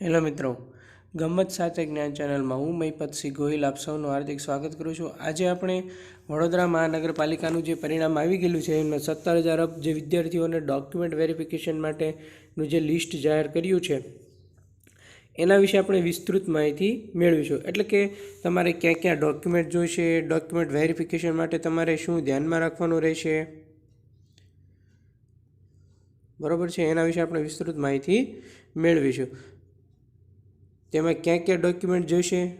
Hello મિત્રો ગમત સાથે જ્ઞાન ચેનલમાં હું મહિપતસિંહ ગોહિલ આપ સૌનું હાર્દિક સ્વાગત કરું છું. આજે આપણે વડોદરા મહાનગરપાલિકાનું જે પરિણામ આવી ગયેલું છે, એમાં સત્તર હજાર અપ જે વિદ્યાર્થીઓને ડોક્યુમેન્ટ વેરિફિકેશન માટેનું જે લિસ્ટ જાહેર કર્યું છે, એના વિશે આપણે વિસ્તૃત માહિતી મેળવીશું. એટલે કે તમારે ક્યાં ક્યાં ડોક્યુમેન્ટ જોઈશે ડોક્યુમેન્ટ વેરિફિકેશન માટે તમારે શું ધ્યાનમાં રાખવાનું રહેશે, બરોબર છે? એના વિશે આપણે વિસ્તૃત માહિતી મેળવીશું. તેમાં ક્યાં ક્યાં ડોક્યુમેન્ટ જોઈશે?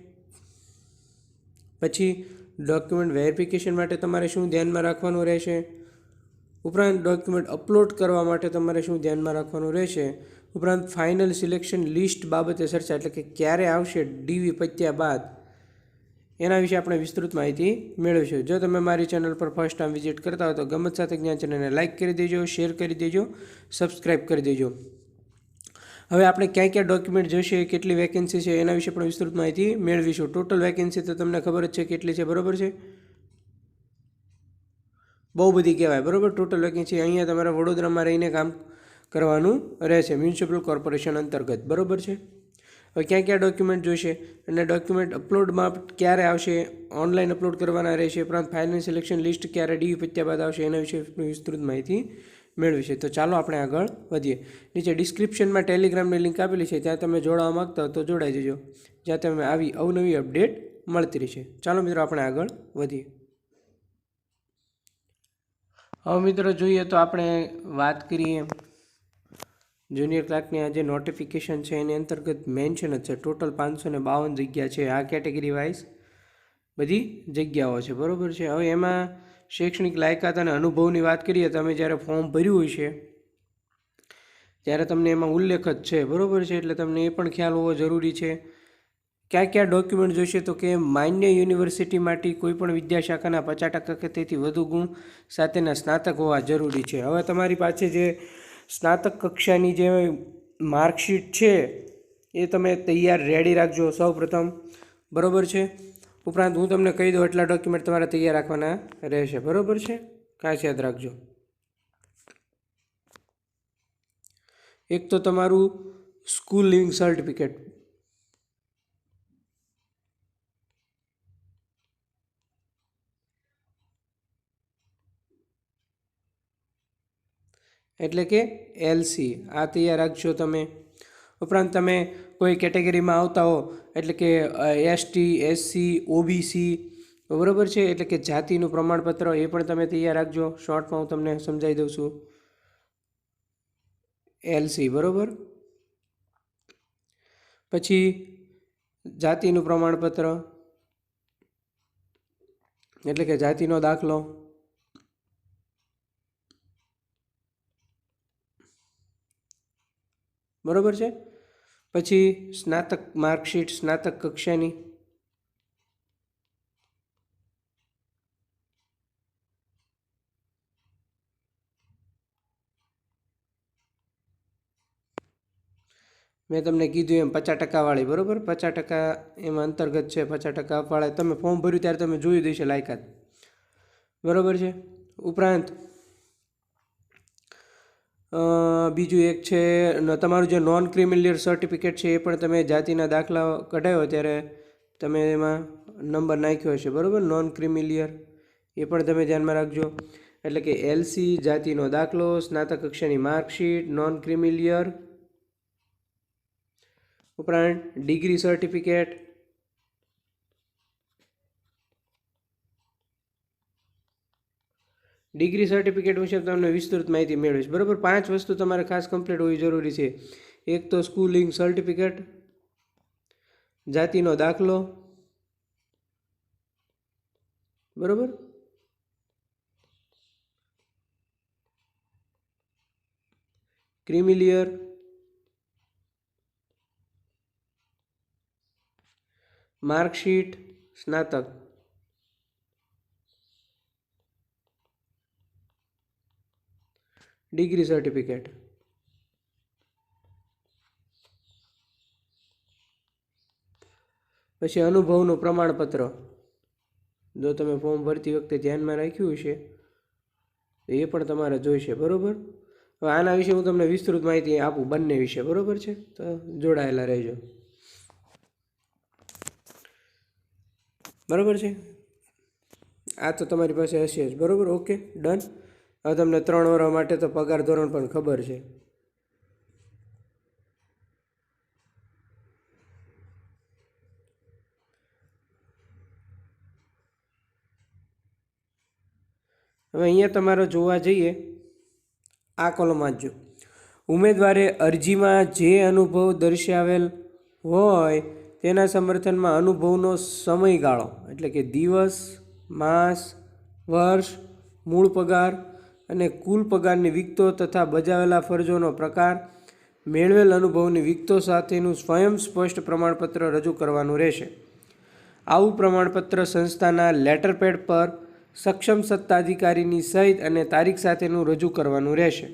પછી ડોક્યુમેન્ટ વેરિફિકેશન માટે તમારે શું ધ્યાનમાં રાખવાનું રહેશે? ઉપરાંત ડોક્યુમેન્ટ અપલોડ કરવા માટે તમારે શું ધ્યાનમાં રાખવાનું રહેશે? ઉપરાંત ફાઇનલ સિલેક્શન લિસ્ટ બાબતે ચર્ચા એટલે કે ક્યારે આવશે ડીવી પત્યા બાદ? એના વિશે આપણે વિસ્તૃત માહિતી મેળવીશું. જો તમે મારી ચેનલ પર ફર્સ્ટ ટાઈમ વિઝિટ કરતા હો તો ગમત સાથે જ્ઞાન ચેનલને લાઇક કરી દેજો શેર કરી દેજો સબસ્ક્રાઇબ કરી દેજો. હવે આપણે ક્યાં ક્યાં ડોક્યુમેન્ટ જોઈશે, કેટલી વેકેન્સી છે, એના વિશે પણ વિસ્તૃત માહિતી મેળવીશું. ટોટલ વેકેન્સી તો તમને ખબર જ છે કેટલી છે, બરોબર છે? બહુ બધી કહેવાય, બરાબર? ટોટલ વેકેન્સી અહીંયા તમારે વડોદરામાં રહીને કામ કરવાનું રહેશે મ્યુનિસિપલ કોર્પોરેશન અંતર્ગત, બરોબર છે? હવે ક્યાં ક્યાં ડોક્યુમેન્ટ જોઈશે? અને ડોક્યુમેન્ટ અપલોડમાં ક્યારે આવશે? ઓનલાઈન અપલોડ કરવાના રહેશે? ઉપરાંત ફાઇનલ સિલેક્શન લિસ્ટ ક્યારે ડીવી પત્યા બાદ આવશે? એના વિશે વિસ્તૃત માહિતી મેળવી છે. તો ચાલો આપણે આગળ વધીએ. નીચે ડિસ્ક્રિપ્શનમાં ટેલિગ્રામની લિંક આપેલી છે. ત્યાં તમે જોડાવા માગતા હો તો જોડાઈ જજો. જ્યાં તમે આવી અવનવી અપડેટ મળતી રહેશે. ચાલો મિત્રો આપણે આગળ વધીએ. હવે મિત્રો જોઈએ તો આપણે વાત કરીએ. જુનિયર ક્લાર્કની આ જે નોટિફિકેશન છે, એની અંતર્ગત મેન્શન જ છે. ટોટલ પાંચસો ને બાવન જગ્યા છે. આ કેટેગરી વાઇઝ બધી જગ્યાઓ છે. બરાબર છે? હવે એમાં શૈક્ષણિક લાયકાત અને અનુભવની વાત કરીએ તમે જ્યારે ફોર્મ ભર્યું હોય છે, ત્યારે તમને એમાં ઉલ્લેખ જ છે. બરાબર છે? એટલે તમને એ પણ ખ્યાલ હોવો જરૂરી છે. ક્યાં ક્યાં ડોક્યુમેન્ટ જોઈશે? તો કે માન્ય યુનિવર્સિટી માટે કોઈપણ વિદ્યાશાખાના પચાસ ટકા કે તેથી વધુ ગુણ સાથેના સ્નાતક હોવા જરૂરી છે. હવે તમારી પાસે જે સ્નાતક કક્ષાની જે માર્કશીટ છે, એ તમે તૈયાર રેડી રાખજો સૌ પ્રથમ બરાબર છે? ઉપરાંત હું તમને કહી દઉં એટલા ડોક્યુમેન્ટ તમારે તૈયાર રાખવાના રહેશે. બરાબર છે? ખાસ યાદ રાખજો. એક તો તમારું સ્કૂલ લિવિંગ સર્ટિફિકેટ એટલે કે એલસી આ તૈયાર રાખજો તમે. ઉપરાંત તમે કોઈ કેટેગરીમાં આવતા હો, એટલે કે એસટી એસસી ઓબીસી બરાબર છે? એટલે કે જાતિનું પ્રમાણપત્ર એ પણ તમે તૈયાર રાખજો. શોર્ટમાં હું તમને સમજાવી દઉં છું. એલસી બરાબર? પછી જાતિનું પ્રમાણપત્ર, એટલે કે જાતિનો દાખલો. બરાબર છે? પછી સ્નાતક માર્કશીટ, સ્નાતક કક્ષાની. મેં તમને કીધું એમ પચાસ ટકાવાળી, બરાબર? પચાસ ટકા એમાં અંતર્ગત છે, પચાસ ટકા વાળા તમે ફોર્મ ભર્યું ત્યારે તમે જોયું દઈશે લાયકાત. બરાબર છે? ઉપરાંત બીજું એક છે તમારું જે નોન ક્રિમિલિયર સર્ટિફિકેટ છે એ પણ તમે જાતિના દાખલા કઢાયો ત્યારે તમે એમાં નંબર નાખ્યો હશે, બરાબર? નોન ક્રિમિલિયર એ પણ તમે ધ્યાનમાં રાખજો. એટલે કે એલસી જાતિનો દાખલો, સ્નાતક કક્ષાની માર્કશીટ નોન ક્રિમિલિયર ઉપરાંત ડિગ્રી સર્ટિફિકેટ ડિગ્રી સર્ટિફિકેટ વિશે તમને વિસ્તૃત માહિતી મેળવીશ. બરાબર? પાંચ વસ્તુ તમારે ખાસ કમ્પ્લીટ હોવી જરૂરી છે. એક તો સ્કૂલિંગ સર્ટિફિકેટ જાતિનો દાખલો, બરાબર? ક્રિમિલિયર માર્કશીટ સ્નાતક. Degree certificate. પછી અનુભવનું પ્રમાણપત્ર. જો તમે ફોર્મ ભરતી વખતે ધ્યાનમાં રાખ્યું હશે, તો એ પણ તમારે જોઈશે, બરાબર? હવે આના વિશે હું તમને વિસ્તૃત માહિતી આપું બંને વિશે, બરોબર છે? તો જોડાયેલા રહેજો. બરાબર છે? આ તો તમારી પાસે હશે જ, બરાબર? Okay, done. હવે તમને ત્રણ વર્ષ માટે તો પગાર ધોરણ પણ ખબર છે. હવે અહીંયા તમારો જોવા જઈએ, આ કોલમ વાંચજો ઉમેદવારે અરજીમાં જે અનુભવ દર્શાવેલ હોય તેના સમર્થનમાં અનુભવનો સમયગાળો, એટલે કે દિવસ, માસ, વર્ષ, મૂળ પગાર અને કુલ પગારની વિગતો તથા બજાવેલા ફરજોનો પ્રકાર મેળવેલ અનુભવની વિગતો સાથેનું સ્વયં સ્પષ્ટ પ્રમાણપત્ર રજૂ કરવાનું રહેશે. આવું પ્રમાણપત્ર સંસ્થાના લેટર પેડ પર સક્ષમ સત્તાધિકારીની સહિત અને તારીખ સાથેનું રજૂ કરવાનું રહેશે.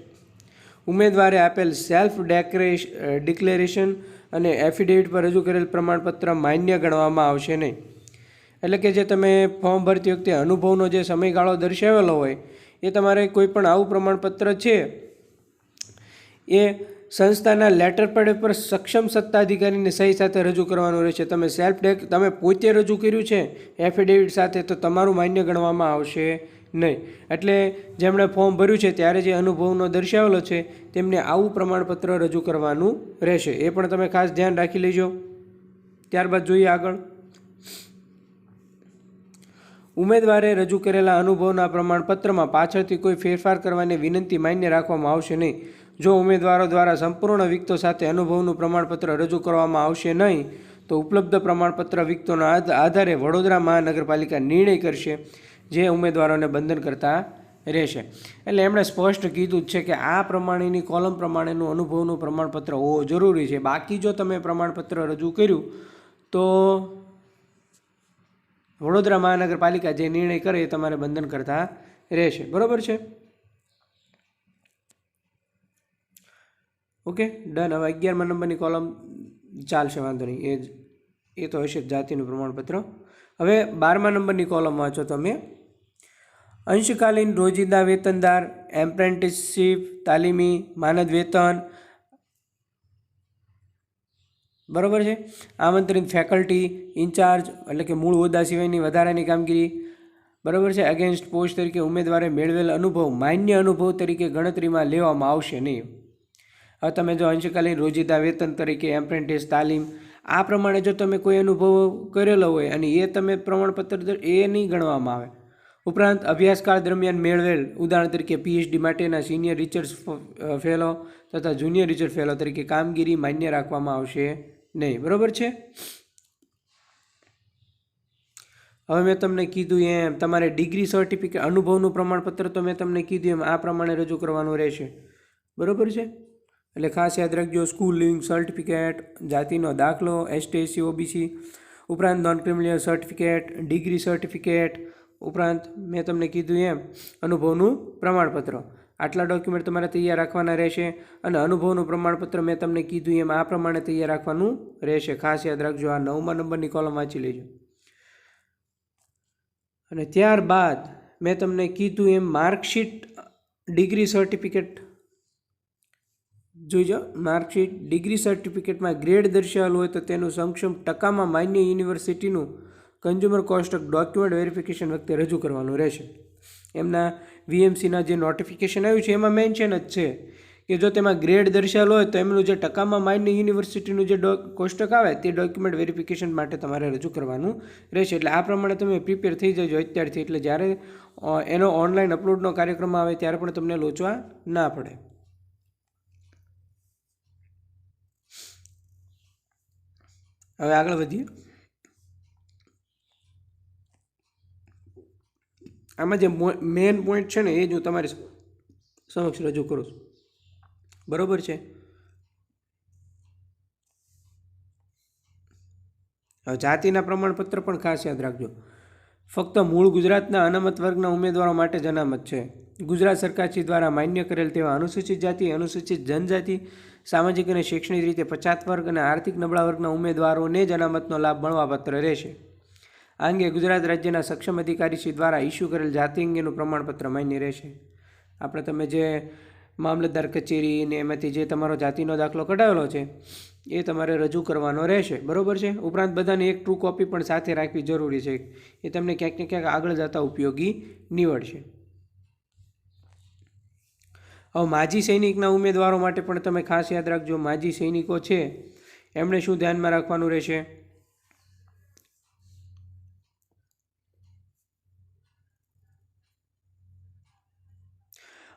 ઉમેદવારે આપેલ સેલ્ફ ડેકરેશ ડિક્લેરેશન અને એફિડેવિટ પર રજૂ કરેલ પ્રમાણપત્ર માન્ય ગણવામાં આવશે નહીં. એટલે કે જે તમે ફોર્મ ભરતી વખતે અનુભવનો જે સમયગાળો દર્શાવેલો હોય એ તમારે કોઈ પણ આવું પ્રમાણપત્ર છે? એ સંસ્થાના લેટર પેડ પર સક્ષમ સત્તાધિકારીની સહી સાથે રજૂ કરવાનું રહેશે. તમે સેલ્ફ ડેક તમે પોતે રજૂ કર્યું છે એફિડેવિટ સાથે, તો તમારું માન્ય ગણવામાં આવશે નહીં. એટલે જેમણે ફોર્મ ભર્યું છે, ત્યારે જે અનુભવનો દર્શાવેલો છે, તેમને આવું પ્રમાણપત્ર રજૂ કરવાનું રહેશે. એ પણ તમે ખાસ ધ્યાન રાખી લેજો. ત્યારબાદ જોઈએ આગળ. ઉમેદવારે રજૂ કરેલા અનુભવના પ્રમાણપત્રમાં પાછળથી કોઈ ફેરફાર કરવાની વિનંતી માન્ય રાખવામાં આવશે નહીં. જો ઉમેદવારો દ્વારા સંપૂર્ણ વિગતો સાથે અનુભવનું પ્રમાણપત્ર રજૂ કરવામાં આવશે નહીં, તો ઉપલબ્ધ પ્રમાણપત્ર વિગતોના આધારે વડોદરા મહાનગરપાલિકા નિર્ણય કરશે, જે ઉમેદવારોને બંધન કરતા રહેશે. એટલે એમણે સ્પષ્ટ કીધું જ છે કે આ પ્રમાણેની કોલમ પ્રમાણેનું અનુભવનું પ્રમાણપત્ર હોવું જરૂરી છે. બાકી જો તમે પ્રમાણપત્ર રજૂ કર્યું, તો વડોદરા મહાનગરપાલિકા જે નિર્ણય કરે એ તમારે બંધન કરતા રહેશે. બરાબર છે? Okay, done. હવે અગિયારમા નંબરની કોલમ ચાલશે, વાંધો નહીં. એ જ, એ તો હશે જાતિનું પ્રમાણપત્ર. હવે બારમા નંબરની કોલમ વાંચો તમે. અંશકાલીન રોજિંદા વેતનદાર એમ્પ્રેન્ટિસશીપ તાલીમી, માનદ વેતન બરાબર છે? આમંત્રિત ફેકલ્ટી ઇન્ચાર્જ એટલે કે મૂળ હોદ્દા સિવાયની વધારાની કામગીરી. બરાબર છે? અગેન્સ્ટ પોસ્ટ તરીકે ઉમેદવારે મેળવેલ અનુભવ, માન્ય અનુભવ તરીકે ગણતરીમાં લેવામાં આવશે નહીં. હવે તમે જો અંશકાલીન રોજિંદા વેતન તરીકે એપ્રેન્ટિસ તાલીમ, આ પ્રમાણે જો તમે કોઈ અનુભવ કરેલો હોય અને એ તમે પ્રમાણપત્ર એ નહીં ગણવામાં આવે. ઉપરાંત અભ્યાસકાળ દરમિયાન મેળવેલ ઉદાહરણ તરીકે પીએચડી માટેના સિનિયર રિસર્ચ ફેલો તથા જુનિયર રિસર્ચ ફેલો તરીકે કામગીરી માન્ય રાખવામાં આવશે. નહીં, બરાબર છે? હવે મેં તમને કીધું એમ, તમારે ડિગ્રી સર્ટિફિકેટ અનુભવનું પ્રમાણપત્ર તો મેં તમને કીધું એમ, આ પ્રમાણે રજૂ કરવાનું રહેશે. બરાબર છે? એટલે ખાસ યાદ રાખજો સ્કૂલ લિવિંગ સર્ટિફિકેટ જાતિનો દાખલો એસટી એસસી ઓબીસી ઉપરાંત non criminal certificate degree certificate ઉપરાંત મેં તમને કીધું એમ, અનુભવનું પ્રમાણપત્ર. આટલા ડોક્યુમેન્ટ તમારે તૈયાર રાખવાના રહેશે અને અનુભવનું પ્રમાણપત્ર મેં તમને કીધું એમ આ પ્રમાણે તૈયાર રાખવાનું રહેશે. ખાસ યાદ રાખજો, આ નવમા નંબરની કોલમ વાંચી લેજો. અને ત્યારબાદ મેં તમને કીધું એમ માર્કશીટ ડિગ્રી સર્ટિફિકેટ જોઈજો માર્કશીટ ડિગ્રી સર્ટિફિકેટમાં ગ્રેડ દર્શાવેલું હોય તો તેનું સંક્ષમ ટકામાં માન્ય યુનિવર્સિટીનું કન્ઝ્યુમર કોસ્ટક ડોક્યુમેન્ટ વેરિફિકેશન વખતે રજૂ કરવાનું રહેશે. એમના વીએમસીના જે નોટિફિકેશન આવ્યું છે, એમાં મેન્શન જ છે કે જો તેમાં ગ્રેડ દર્શાવેલો હોય તો એમનું જે ટકામાં માન્ય યુનિવર્સિટીનું જે કોષ્ટક આવે તે ડોક્યુમેન્ટ વેરિફિકેશન માટે તમારે રજૂ કરવાનું રહેશે. એટલે આ પ્રમાણે તમે પ્રિપેર થઈ જજો અત્યારથી. એટલે જ્યારે એનો ઓનલાઈન અપલોડનો કાર્યક્રમ આવે ત્યારે પણ તમને લોચવા ના પડે. હવે આગળ વધીએ. આમાં જે મેન પોઈન્ટ છે ને એ જ હું તમારી સમક્ષ રજૂ કરું છું. બરાબર છે? હવે જાતિના પ્રમાણપત્ર પણ ખાસ યાદ રાખજો. ફક્ત મૂળ ગુજરાતના અનામત વર્ગના ઉમેદવારો માટે જ અનામત છે. ગુજરાત સરકારશ્રી દ્વારા માન્ય કરેલ તેવા અનુસૂચિત જાતિ, અનુસૂચિત જનજાતિ, સામાજિક અને શૈક્ષણિક રીતે પછાત વર્ગ અને આર્થિક નબળા વર્ગના ઉમેદવારોને જ અનામતનો લાભ મળવાપાત્ર રહેશે. આ અંગે ગુજરાત રાજ્યના સક્ષમ અધિકારીશ્રી દ્વારા ઇસ્યુ કરેલ જાતિ અંગેનું પ્રમાણપત્ર માન્ય રહેશે. આપણે તમે જે મામલતદાર કચેરી ને એમાંથી જે તમારો જાતિનો દાખલો કઢાવેલો છે, એ તમારે રજૂ કરવાનો રહેશે. બરોબર છે? ઉપરાંત બધાને એક ટ્રુ કોપી પણ સાથે રાખવી જરૂરી છે. એ તમને ક્યાંક ને ક્યાંક આગળ જતા ઉપયોગી નીવડશે. હવે માજી સૈનિકના ઉમેદવારો માટે પણ તમે ખાસ યાદ રાખજો. માજી સૈનિકો છે, એમણે શું ધ્યાનમાં રાખવાનું રહેશે?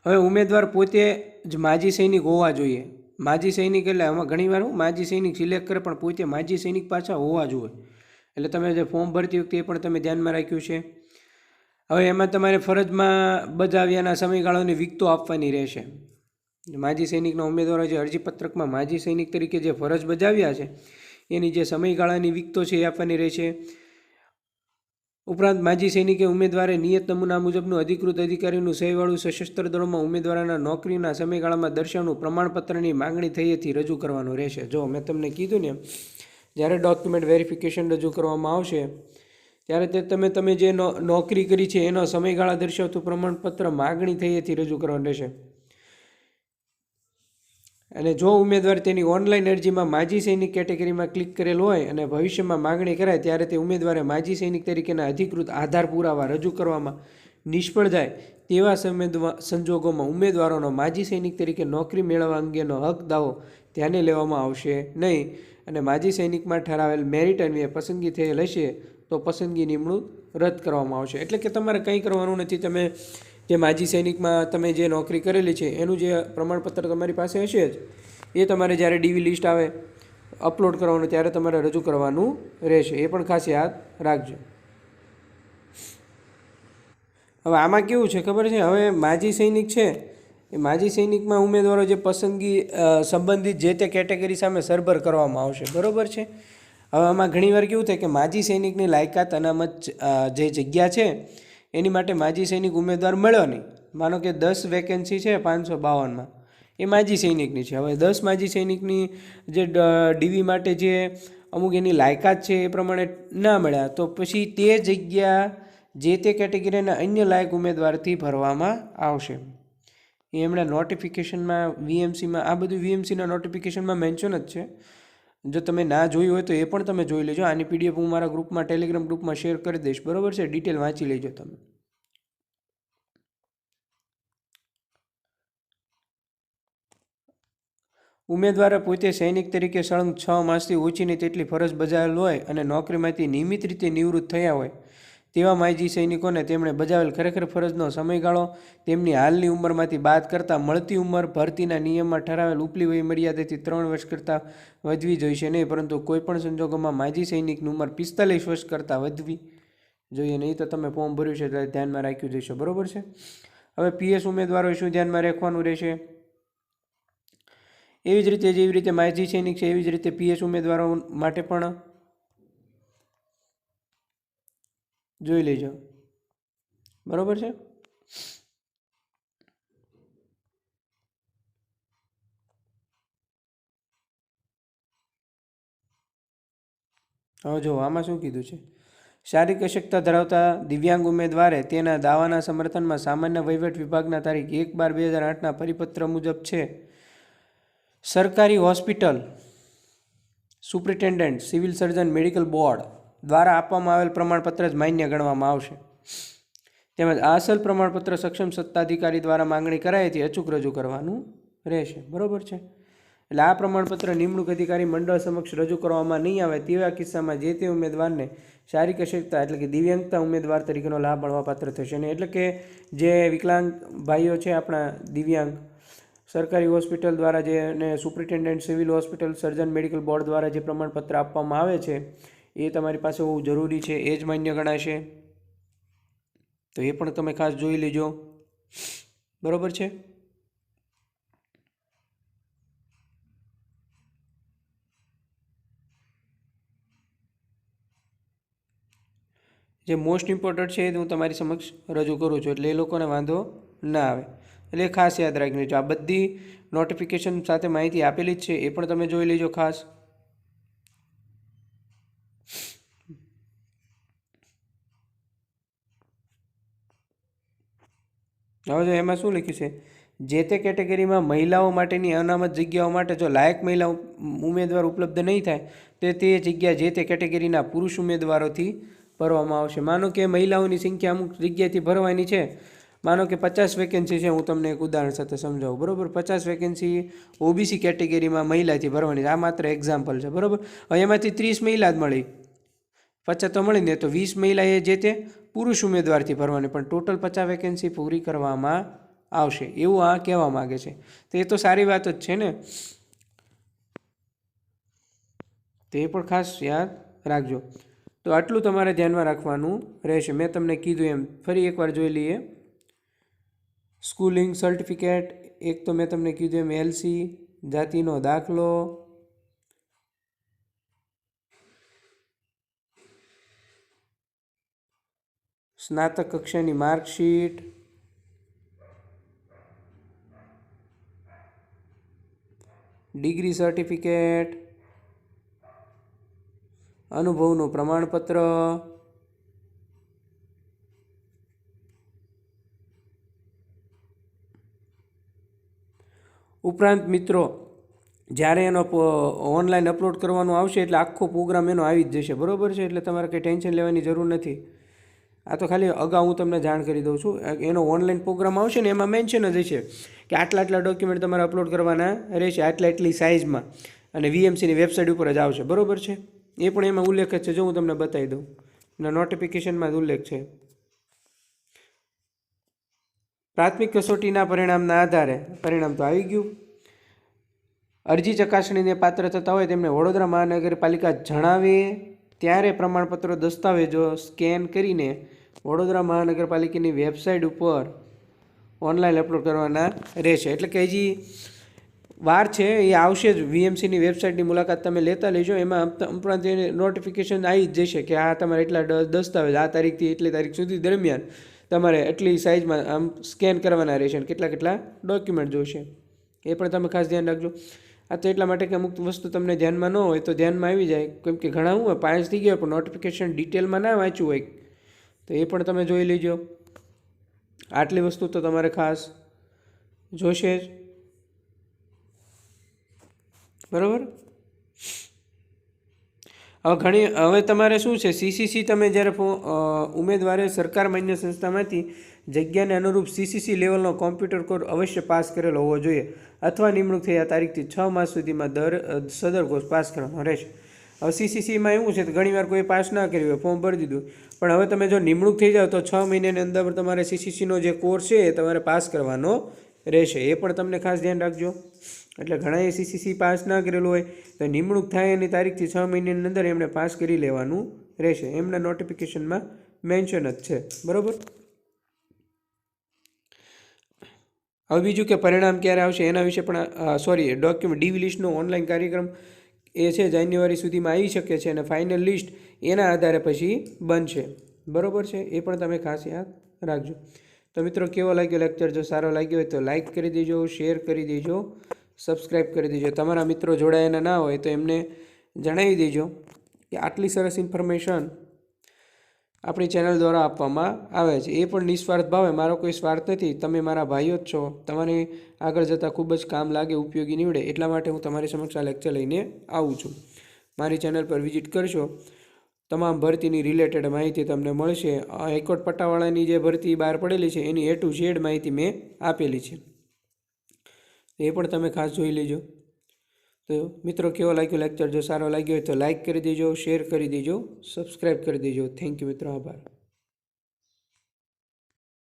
હવે ઉમેદવાર પોતે જ માજી સૈનિક હોવા જોઈએ. માજી સૈનિક એટલે આમાં ઘણીવાર હું માજી સૈનિક સિલેક્ટ કરે પણ પોતે માજી સૈનિક પાછા હોવા જોઈએ. એટલે તમે જે ફોર્મ ભરતી વખતે એ પણ તમે ધ્યાનમાં રાખ્યું છે. હવે એમાં તમારે ફરજમાં બજાવ્યાના સમયગાળાની વિગતો આપવાની રહેશે. માજી સૈનિકના ઉમેદવારો જે અરજીપત્રકમાં માજી સૈનિક તરીકે જે ફરજ બજાવ્યા છે, એની જે સમયગાળાની વિગતો છે એ આપવાની રહેશે. ઉપરાંત માજી સૈનિકે ઉમેદવારે નિયત નમૂના મુજબનું અધિકૃત અધિકારીનું સહીવાળું સશસ્ત્ર દળોમાં ઉમેદવારના નોકરીના સમયગાળામાં દર્શાવનું પ્રમાણપત્રની માંગણી થઈ હતી, રજૂ કરવાનું રહેશે. જો મેં તમને કીધું ને, જ્યારે ડોક્યુમેન્ટ વેરિફિકેશન રજૂ કરવામાં આવશે, ત્યારે તે તમે તમે જે નોકરી કરી છે, એનો સમયગાળા દર્શાવતું પ્રમાણપત્ર માગણી થઈ હતી, રજૂ કરવાનું રહેશે. અને જો ઉમેદવાર તેની ઓનલાઈન અરજીમાં માજી સૈનિક કેટેગરીમાં ક્લિક કરેલ હોય અને ભવિષ્યમાં માગણી કરાય ત્યારે તે ઉમેદવારે માજી સૈનિક તરીકેના અધિકૃત આધાર પુરાવા રજૂ કરવામાં નિષ્ફળ જાય તેવા સંજોગોમાં ઉમેદવારોનો માજી સૈનિક તરીકે નોકરી મેળવવા અંગેનો હક દાવો ધ્યાને લેવામાં આવશે નહીં. અને માજી સૈનિકમાં ઠરાવેલ મેરિટ અન્વયે પસંદગી થયેલ હશે તો પસંદગી નિમણૂક રદ કરવામાં આવશે. એટલે કે તમારે કંઈ કરવાનું નથી. તમે જે માજી સૈનિકમાં તમે જે નોકરી કરેલી છે, એનું જે પ્રમાણપત્ર તમારી પાસે હશે જ, એ તમારે જ્યારે ડીવી લિસ્ટ આવે, અપલોડ કરવાનું, ત્યારે તમારે રજૂ કરવાનું રહેશે. એ પણ ખાસ યાદ રાખજો. હવે આમાં કેવું છે ખબર છે? હવે માજી સૈનિક છે, એ માજી સૈનિકમાં ઉમેદવારો જે પસંદગી સંબંધિત જે તે કેટેગરી સામે સરભર કરવામાં આવશે. બરાબર છે? હવે આમાં ઘણીવાર કેવું થાય કે માજી સૈનિકની લાયકાત અનામત જે જગ્યા છે એની માટે માજી સૈનિક ઉમેદવાર મળ્યો નહીં. માનો કે દસ વેકેન્સી છે પાંચસો બાવનમાં. એ માજી સૈનિકની છે. હવે દસ માજી સૈનિકની જે ડીવી માટે જે અમુક એની લાયકાત છે એ પ્રમાણે ના મળ્યા, તો પછી તે જગ્યા જે તે કેટેગરીના અન્ય લાયક ઉમેદવારથી ભરવામાં આવશે. એ એમણે નોટિફિકેશનમાં વીએમસીમાં આ બધું વીએમસીના નોટિફિકેશનમાં મેન્શન જ છે. જો તમે ના જોયું હોય તો એ પણ તમે જોઈ લેજો. આની પીડીએફ હું મારા ગ્રુપમાં ટેલિગ્રામ ગ્રુપમાં શેર કરી દઈશ. બરાબર છે? ડિટેલ વાંચી લેજો તમે. ઉમેદવારે પોતે સૈનિક તરીકે સળંગ છ માસથી ઓછીની તેટલી ફરજ બજાવેલ હોય અને નોકરીમાંથી નિયમિત રીતે નિવૃત્ત થયા હોય તેવા માજી સૈનિકોને તેમણે બજાવેલ ખરેખર ફરજનો સમયગાળો, તેમની હાલની ઉંમરમાંથી બાદ કરતાં મળતી ઉંમર ભરતીના નિયમમાં ઠરાવેલ ઉપલી વય મર્યાદાથી ત્રણ વર્ષ કરતાં વધવી જોઈશે નહીં, પરંતુ કોઈપણ સંજોગોમાં માજી સૈનિકની ઉંમર પિસ્તાલીસ વર્ષ કરતાં વધવી જોઈએ નહીં. તો તમે ફોર્મ ભર્યું છે ત્યારે ધ્યાનમાં રાખ્યું જશે. બરાબર છે? હવે પીએસ ઉમેદવારોએ શું ધ્યાનમાં રાખવાનું રહેશે? એવી જ રીતે, જેવી રીતે માજી સૈનિક છે, એવી જ રીતે પીએસ ઉમેદવારો માટે પણ જોઈ લેજો. બરાબર છે? હવે જો, આમાં શું કીધું છે? શારીરિક અશક્તતા ધરાવતા દિવ્યાંગ ઉમેદવારે તેના દાવાના સમર્થનમાં સામાન્ય વહીવટ વિભાગના તારીખ એક બાર બે હજાર આઠના પરિપત્ર મુજબ છે. સરકારી hospital superintendent, civil surgeon, medical board દ્વારા આપવામાં આવેલ પ્રમાણપત્ર જ માન્ય ગણવામાં આવશે. તેમજ આ અસલ પ્રમાણપત્ર સક્ષમ સત્તાધિકારી દ્વારા માંગણી કરાય તે અચૂક રજૂ કરવાનું રહેશે. બરાબર છે? એટલે આ પ્રમાણપત્ર નિમણૂક અધિકારી મંડળ સમક્ષ રજૂ કરવામાં નહીં આવે તેવા કિસ્સામાં જે તે ઉમેદવારને શારીરિક અશક્તતા એટલે કે દિવ્યાંગતા ઉમેદવાર તરીકેનો લાભ મળવાપાત્ર થશે ને એટલે કે જે વિકલાંગ ભાઈઓ છે આપણા દિવ્યાંગ, સરકારી હોસ્પિટલ દ્વારા જે અને superintendent civil hospital, surgeon medical board દ્વારા જે પ્રમાણપત્ર આપવામાં આવે છે એ તમારી પાસે હોવું જરૂરી છે, એ જ માન્ય ગણાશે. તો એ પણ તમે ખાસ જોઈ લેજો. બરાબર છે? જે મોસ્ટ ઇમ્પોર્ટન્ટ છે એ હું તમારી સમક્ષ રજૂ કરું છું, એટલે એ લોકોને વાંધો ના આવે. એટલે ખાસ યાદ રાખી લેજો આ બધી નોટિફિકેશન સાથે માહિતી આપેલી જ છે, એ પણ તમે જોઈ લેજો ખાસ. હવે જો એમાં શું લખ્યું છે? જે તે કેટેગરીમાં મહિલાઓ માટેની અનામત જગ્યાઓ માટે જો લાયક મહિલા ઉમેદવાર ઉપલબ્ધ નહીં થાય, તો તે જગ્યા જે તે કેટેગરીના પુરુષ ઉમેદવારોથી ભરવામાં આવશે. માનો કે મહિલાઓની સંખ્યા અમુક જગ્યાએથી ભરવાની છે. માનો કે પચાસ વેકેન્સી છે, હું તમને એક ઉદાહરણ સાથે સમજાવું. બરાબર? પચાસ વેકેન્સી ઓબીસી કેટેગરીમાં મહિલાથી ભરવાની આ માત્ર એક્ઝામ્પલ છે. બરાબર? એમાંથી ત્રીસ મહિલા જ મળી. પચાસ તો મળી તો વીસ મહિલા એ જે તે પુરુષ ઉમેદવારથી ભરવાની પણ ટોટલ પચાસ વેકેન્સી પૂરી કરવામાં આવશે એવું આ કહેવા માગે છે. તો એ તો સારી વાત જ છે ને. તે પણ ખાસ યાદ રાખજો. તો આટલું તમારે ધ્યાનમાં રાખવાનું રહેશે. મેં તમને કીધું એમ, ફરી એકવાર જોઈ લઈએ. સ્કૂલિંગ સર્ટિફિકેટ એક તો મેં તમને કીધું એમ એલસી જાતિનો દાખલો સ્નાતક કક્ષાની માર્કશીટ. Degree certificate. અનુભવનું પ્રમાણપત્ર. ઉપરાંત મિત્રો, જ્યારે એનો ઓનલાઈન અપલોડ કરવાનું આવશે એટલે આખો પ્રોગ્રામ એનો આવી જ જશે. બરાબર છે? એટલે તમારે કંઈ ટેન્શન લેવાની જરૂર નથી. આ તો ખાલી અગાઉ હું તમને જાણ કરી દઉં છું. એનો ઓનલાઈન પ્રોગ્રામ આવશે ને એમાં મેન્શન જ હશે કે આટલા આટલા ડોક્યુમેન્ટ તમારે અપલોડ કરવાના રહેશે આટલા એટલી સાઇઝમાં અને વીએમસીની વેબસાઇટ ઉપર જ આવશે. બરાબર છે? એ પણ એમાં ઉલ્લેખ જ છે. જો હું તમને બતાવી દઉં. એના નોટિફિકેશનમાં જ ઉલ્લેખ છે. પ્રાથમિક કસોટીના પરિણામના આધારે, પરિણામ તો આવી ગયું. અરજી ચકાસણીને પાત્ર થતા હોય તેમને વડોદરા મહાનગરપાલિકા જણાવે ત્યારે પ્રમાણપત્ર દસ્તાવેજો સ્કેન કરીને વડોદરા મહાનગરપાલિકાની વેબસાઇટ ઉપર ઓનલાઈન અપલોડ કરવાના રહેશે. એટલે કે હજી વાર છે, એ આવશે જ. વીએમસીની વેબસાઇટની મુલાકાત તમે લેતા લેજો. એમાં ઉપરાંત નોટિફિકેશન આવી જ જશે કે આ તમારે એટલા દસ્તાવેજ, આ તારીખથી એટલી તારીખ સુધી દરમિયાન તમારે એટલી સાઇઝમાં આમ સ્કેન કરવાના રહેશે કેટલા કેટલા ડોક્યુમેન્ટ જોઈશે એ પણ તમે ખાસ ધ્યાન રાખજો. આ તો એટલા માટે કે અમુક વસ્તુ તમને ધ્યાનમાં ન હોય તો ધ્યાનમાં આવી જાય. કેમ કે ઘણા હું પાસ થઈ ગયા પણ નોટિફિકેશન ડિટેલમાં ના વાંચ્યું હોય. તો એ પણ તમે જોઈ લેજો. આટલી વસ્તુ તો તમારે ખાસ જોશે જ. બરાબર? હવે ઘણી, હવે તમારે શું છે? સીસીસી તમે જ્યારે ઉમેદવારે સરકાર માન્ય સંસ્થામાંથી જગ્યાને અનુરૂપ સીસીસી લેવલનો કોમ્પ્યુટર કોર્સ અવશ્ય પાસ કરેલો હોવો જોઈએ અથવા નિમણૂક થયા તારીખથી છ માસ સુધીમાં દર સદર કોર્સ પાસ કરવાનો રહેશે. હવે સીસીસીમાં એવું છે કે ઘણીવાર કોઈ પાસ ના કર્યું હોય ફોર્મ ભરી દીધું, પણ હવે તમે જો નિમણૂક થઈ જાઓ તો છ મહિનાની અંદર તમારે સીસીસીનો જે કોર્સ છે એ તમારે પાસ કરવાનો રહેશે. એ પણ તમને ખાસ ધ્યાન રાખજો. એટલે ઘણાએ સીસીસી પાસ ના કરેલું હોય, તો નિમણૂક થાય એની તારીખથી છ મહિનાની અંદર એમણે પાસ કરી લેવાનું રહેશે. એમના નોટિફિકેશનમાં મેન્શન જ છે. બરાબર? હવે બીજું કે પરિણામ ક્યારે આવશે એના વિશે પણ સોરી ડોક્યુમેન્ટ ડીવી લિસ્ટનો ઓનલાઈન કાર્યક્રમ એ છે જાન્યુઆરી સુધીમાં આવી શકે છે અને ફાઇનલ લિસ્ટ એના આધારે પછી બનશે. બરાબર છે? એ પણ તમે ખાસ યાદ રાખજો. તો મિત્રો, કેવો લાગ્યો લેક્ચર જો સારો લાગ્યો હોય તો લાઇક કરી દેજો શેર કરી દેજો સબસ્ક્રાઈબ કરી દેજો. તમારા મિત્રો જોડાયેલા ના હોય તો એમને જણાવી દેજો કે આટલી સરસ ઇન્ફોર્મેશન આપણી ચેનલ દ્વારા આપવામાં આવે છે. એ પણ નિસ્વાર્થ ભાવે. મારો કોઈ સ્વાર્થ નથી. તમે મારા ભાઈઓ જ છો. તમારે આગળ જતાં ખૂબ જ કામ લાગે, ઉપયોગી નીવડે. એટલા માટે હું તમારી સમક્ષ આ લેક્ચર લઈને આવું છું. મારી ચેનલ પર વિઝિટ કરશો. તમામ ભરતીની રિલેટેડ માહિતી તમને મળશે. હાઈકોર્ટ પટ્ટાવાળાની જે ભરતી બહાર પડેલી છે, એની એ ટુ ઝેડ માહિતી મેં આપેલી છે. એ પણ તમે ખાસ જોઈ લેજો. તો મિત્રો, કેવો લાગ્યો લેક્ચર જો સારો લાગ્યો હોય તો લાઇક કરી દેજો શેર કરી દેજો સબસ્ક્રાઈબ કરી દેજો. થેન્ક યુ મિત્રો, આભાર.